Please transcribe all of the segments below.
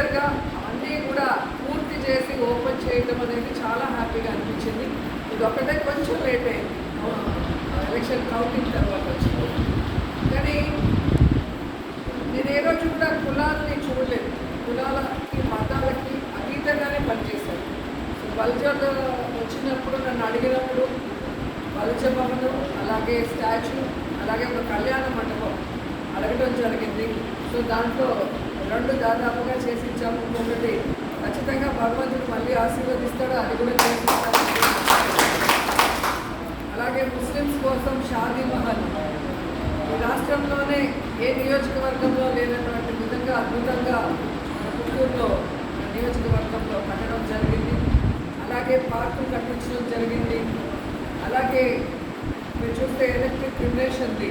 మేజర్గా అన్నీ కూడా పూర్తి చేసి ఓపెన్ చేయడం అనేది చాలా హ్యాపీగా అనిపించింది. ఇది ఒకటే కొంచెం లేట్ అయింది. ఎలక్షన్ కౌంటింగ్ తర్వాత వచ్చింది. కానీ నేను ఏ రోజు కూడా కులాలని చూడలేదు. కులాలకి మతాలకి అతీతంగానే పనిచేశాను. సో బల్జర్ వచ్చినప్పుడు నన్ను అడిగినప్పుడు బల్జ భవనం అలాగే స్టాచ్యూ అలాగే ఒక కళ్యాణ మండపం అడగడం జరిగింది. సో దాంట్లో రెండు దాదాపుగా చేసి ఇచ్చాము ఇంకొకటి. ఖచ్చితంగా భగవంతుడు మళ్ళీ ఆశీర్వదిస్తాడు అది కూడా చేసి అలాగే ముస్లిమ్స్ కోసం షాదీ మహల్. ఈ రాష్ట్రంలోనే ఏ నియోజకవర్గంలో లేనటువంటి విధంగా అద్భుతంగా పుత్తూరులో నియోజకవర్గంలో కట్టడం జరిగింది. అలాగే పార్కులు కట్టించడం జరిగింది. అలాగే మీరు చూస్తే ఎలక్ట్రిక్ జనరేషన్ది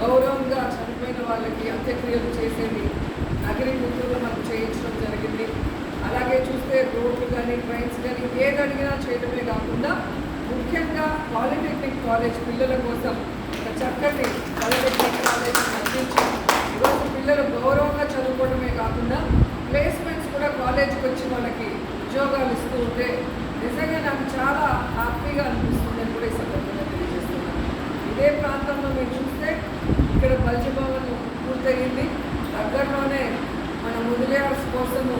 గౌరవంగా చనిపోయిన వాళ్ళకి అంత్యక్రియలు చేసేది అగ్రి పుత్తూరులో మనం చేయించడం జరిగింది. అలాగే చూస్తే రోడ్లు కానీ ట్రైన్స్ కానీ ఏది అడిగినా చేయడమే కాకుండా ముఖ్యంగా పాలిటెక్నిక్ కాలేజ్ పిల్లల కోసం ఒక చక్కటి పాలిటెక్నిక్ కాలేజ్ అందించి ఈరోజు పిల్లలు గౌరవంగా చదువుకోవడమే కాకుండా ప్లేస్మెంట్స్ కూడా కాలేజీకి వచ్చి వాళ్ళకి ఉద్యోగాలు ఇస్తూ ఉంటే నిజంగా నాకు చాలా హ్యాపీగా అనిపిస్తుంది అని కూడా ఈ సందర్భంగా తెలియజేస్తున్నాను. ఇదే ప్రాంతంలో మీరు చూస్తే ఇక్కడ బల్జభవన్ పూర్తయింది. దగ్గరలోనే మన ముదిలేయర్స్ కోసము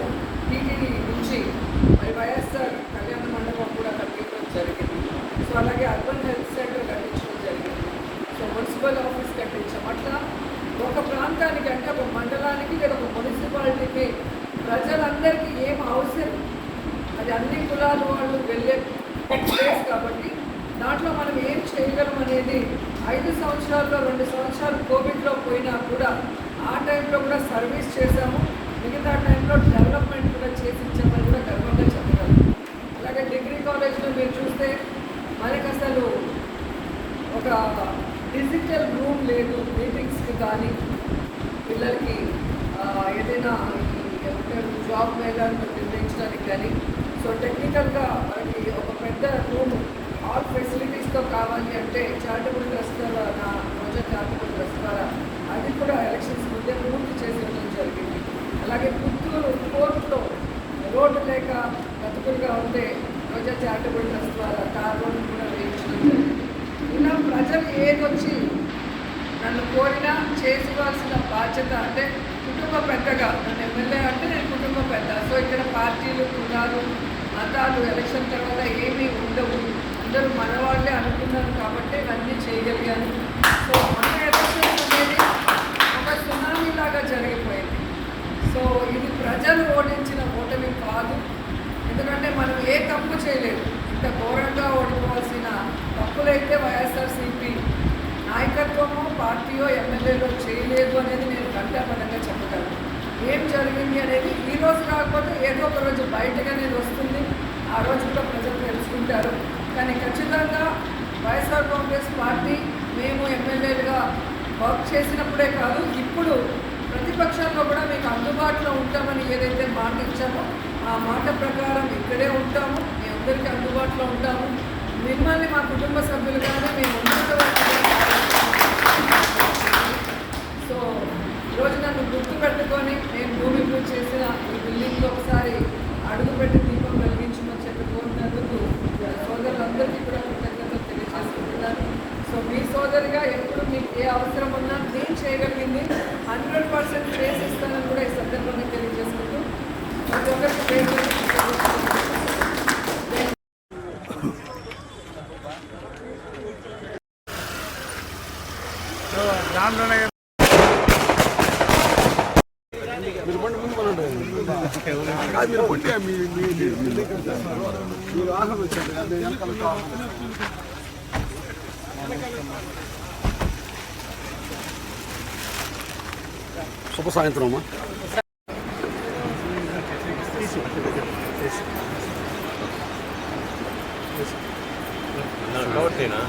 టీటీడీ నుంచి మరి వైఎస్ఆర్ కళ్యాణ మండపం కూడా కట్టించడం జరిగింది. సో అలాగే అర్బన్ హెల్త్ సెంటర్ కట్టించడం జరిగింది. సో మున్సిపల్ ఆఫీస్ కట్టించాం. అట్లా ఒక ప్రాంతానికి అంటే ఒక మండలానికి లేదా ఒక మున్సిపాలిటీకి ప్రజలందరికీ ఏం అవసరం? అది అన్ని కులాల వాళ్ళు వెళ్ళే ప్లేస్ కాబట్టి దాంట్లో మనం ఏం చేయగలం అనేది ఐదు సంవత్సరాల్లో రెండు సంవత్సరాలు కోవిడ్లో పోయినా కూడా ఆ టైంలో కూడా సర్వీస్ చేశాము. మిగతా టైంలో డెవలప్మెంట్ కూడా చేసి కూడా గర్వంగా చెప్పగలం. అలాగే డిగ్రీ కాలేజ్లో మీరు చూస్తే మనకి అసలు ఒక డిజిటల్ రూమ్ లేదు మీటింగ్స్కి కానీ పిల్లలకి ఏదైనా జాబ్ మేళాలను నిర్ణయించడానికి కానీ. సో టెక్నికల్గా మనకి ఒక పెద్ద రూమ్ ఆల్ ఫెసిలిటీస్తో కావాలి అంటే చారిటబుల్ ట్రస్ట్ ద్వారా నా రోజా చారిటబుల్ ట్రస్ట్ ద్వారా అది కూడా ఎలక్షన్స్ ముందే పూర్తి చేసి ఇవ్వడం జరిగింది అలాగే పుత్తూరు కోర్టులో రోడ్డు లేక బతుకులుగా ఉండే రోజా చారిటబుల్ ట్రస్ట్ ద్వారా తార్ కూడా వేయించడం జరిగింది. ఇలా ప్రజలు ఏదొచ్చి నన్ను కోరినా చేసుకోవాల్సిన బాధ్యత అంటే కుటుంబ పెద్దగా నన్ను ఎమ్మెల్యే అంటే నేను కుటుంబ పెద్ద. సో ఇక్కడ పార్టీలు కులాలు మతాలు ఎలక్షన్ తర్వాత ఏమీ ఉండవు. అందరూ మనవాళ్ళే అనుకున్నారు కాబట్టి ఇవన్నీ చేయగలిగాను. సో మన ఎలక్షన్ అనేది ఒక సునామీ లాగా జరిగిపోయింది సో ఇది ప్రజలు ఓడించిన ఓటమి కాదు ఎందుకంటే మనం ఏ తప్పు చేయలేదు ఇంత ఘోరంగా ఓడిపోవాల్సిన తప్పులైతే వైఎస్ఆర్సీపీ నాయకత్వమో పార్టీయో చేయలేదు అనేది నేను కంటాపడంగా చెప్పగలను. ఏం జరిగింది అనేది ఈ రోజు కాకపోతే ఏదో ఒక రోజు బయటగా నేను వస్తుంది. ఆ రోజు కూడా ప్రజలు తెలుసుకుంటారు. కానీ ఖచ్చితంగా వైఎస్ఆర్ కాంగ్రెస్ పార్టీ మేము ఎమ్మెల్యేలుగా వర్క్ చేసినప్పుడే కాదు ఇప్పుడు ప్రతిపక్షంలో కూడా మీకు అందుబాటులో ఉంటామని ఏదైతే మాట ఇచ్చామో ఆ మాట ప్రకారం ఇక్కడే ఉంటాము. మీ అందరికీ అందుబాటులో ఉంటాము. మిమ్మల్ని మా కుటుంబ సభ్యులుగానే మేము సో ఈరోజు నన్ను గుర్తు పెట్టుకొని నేను భూమి పూజ చేసిన ఈ బిల్డింగ్లో ఒకసారి అడుగుపెట్టి దీపం వెలిగించమని చెప్పి కోరినందుకు సోదరులందరికీ కూడా కృతజ్ఞతలు తెలియజేసుకుంటున్నాను సో మీ సోదరిగా ఎప్పుడు మీకు ఏ అవసరం ఉన్నా నేను చేయగలిగింది హండ్రెడ్ పర్సెంట్ చేసిస్తానని కూడా ఈ సందర్భంగా తెలియజేసుకుంటూ ప్రతి ఒక్కరికి పేరు పేరున కృతజ్ఞతలు దాంట్లోనే మీరు పండి ముందు కొనండి కాదు మీరు పొట్టిగా మీ మీ మీరు ఆహ్వానం వచ్చారు అదే వెనకాల కావాలి శుభ సాయంత్రం అమ్మా కవర్తేనా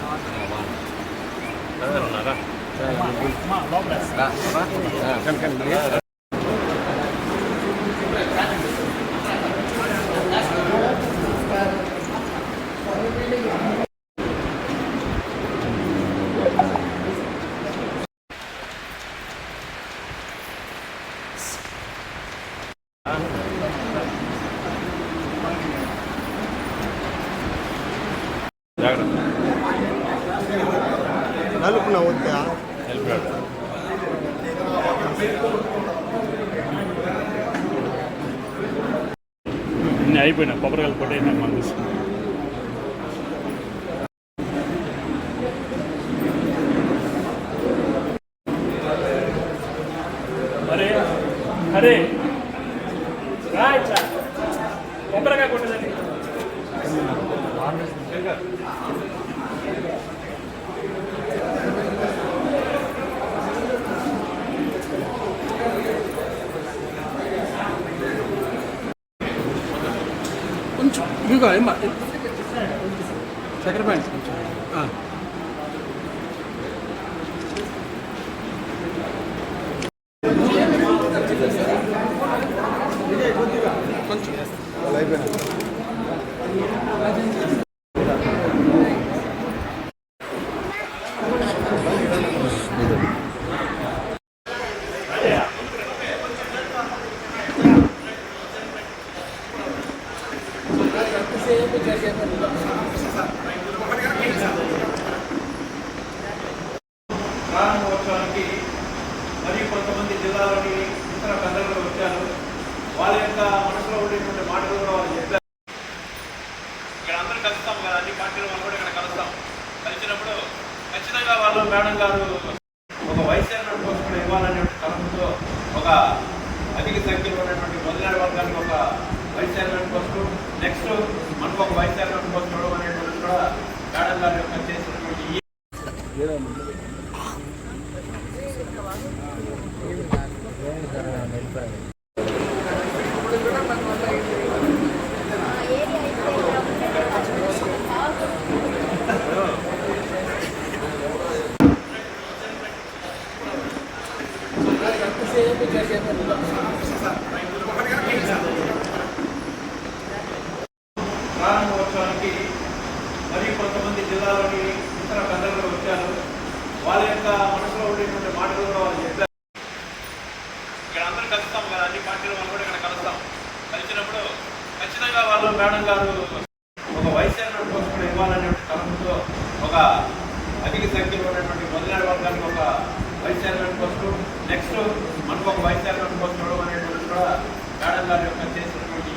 నలుపున వద్దా అన్నీ అయిపోయినాయి కొబ్బరికాయలు కొట్టేసినాక మనం చూస్తాం అరే అరే ఇదిగో ఏమ్మా చక్కెర పాయింట్ కొంచెం ఆ. కొంచెం అయిపోయినా ప్రారంభోత్సవానికి మరియు కొంతమంది జిల్లాలోని ఇతర పెద్దలు వచ్చారు. వాళ్ళ యొక్క మనసులో ఉండేటువంటి మాటలు కూడా వాళ్ళు చెప్పారు. ఇక్కడ అందరూ కలుస్తాం కదా అన్ని పార్టీలు వాళ్ళు కూడా ఇక్కడ కలుస్తాం. కలిసినప్పుడు ఖచ్చితంగా వాళ్ళు మేడం గారు ఒక వైస్ కోసం కూడా ఇవ్వాలనే తలంపుతో ఒక అధిక సంఖ్యలో ఉన్నటువంటి మొదలైన వర్గానికి ఒక వైస్ చైర్మన్ పోస్టు నెక్స్ట్ మనకు ఒక వైస్ చైర్మన్ పోస్ట్ ఇవ్వడం అనేటువంటి కూడా మేడం గారి యొక్క చేసి ఖచ్చితంగా వాళ్ళు మేడం గారు ఒక వైశాల్యం కోసం కూడా ఇవ్వాలనే తలంపుతో ఒక అధిక సంఖ్యలో ఉన్నటువంటి మొదలైన వర్గానికి ఒక వైస్ వైశాల్యం కోసం నెక్స్ట్ మనకు ఒక వైస్ వైశాల్యం పోస్ట్ ఇవ్వడం అనేటువంటి కూడా మేడం గారి యొక్క చేసినటువంటి